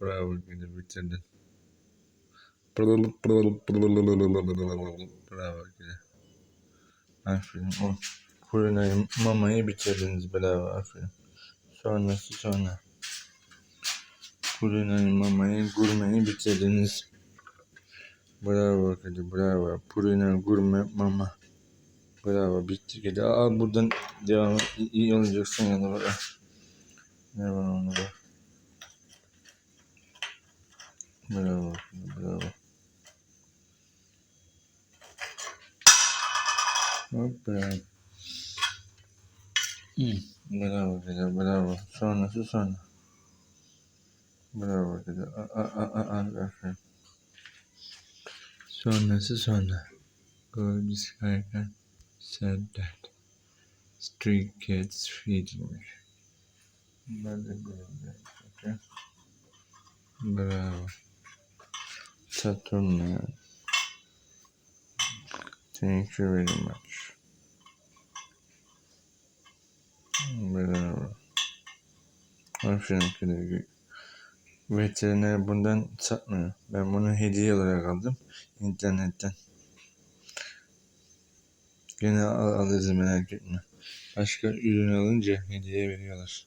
Bravo gidi bitirdin. Bravo gidi. Aferin. O kurinayı mamayı bitirdiniz. Bravo aferin. Sonrası sonra. Kurinayı mamayı gurmeyi bitirdiniz. Bravo kedi bravo. Purina gurme mama. Bravo bitti kedi. Aa buradan devam iyi- olacaksın ya da bak. Bravo kedi bravo. Hop bravo. Hmm, Bravo kedi bravo. Sonrası sonra. Bravo kedi. A a a a a aferin. Sonrası sonra. Good Skycan said that stray cats feeding me. Ben de böyle okay. Bravo. Saturn Thank you very much. Bravo. Aferin kedi. Veteriner bundan satmıyor. Ben bunu hediye olarak aldım internetten. Gene al, alırız merak etme. Başka ürün alınca hediye veriyorlar.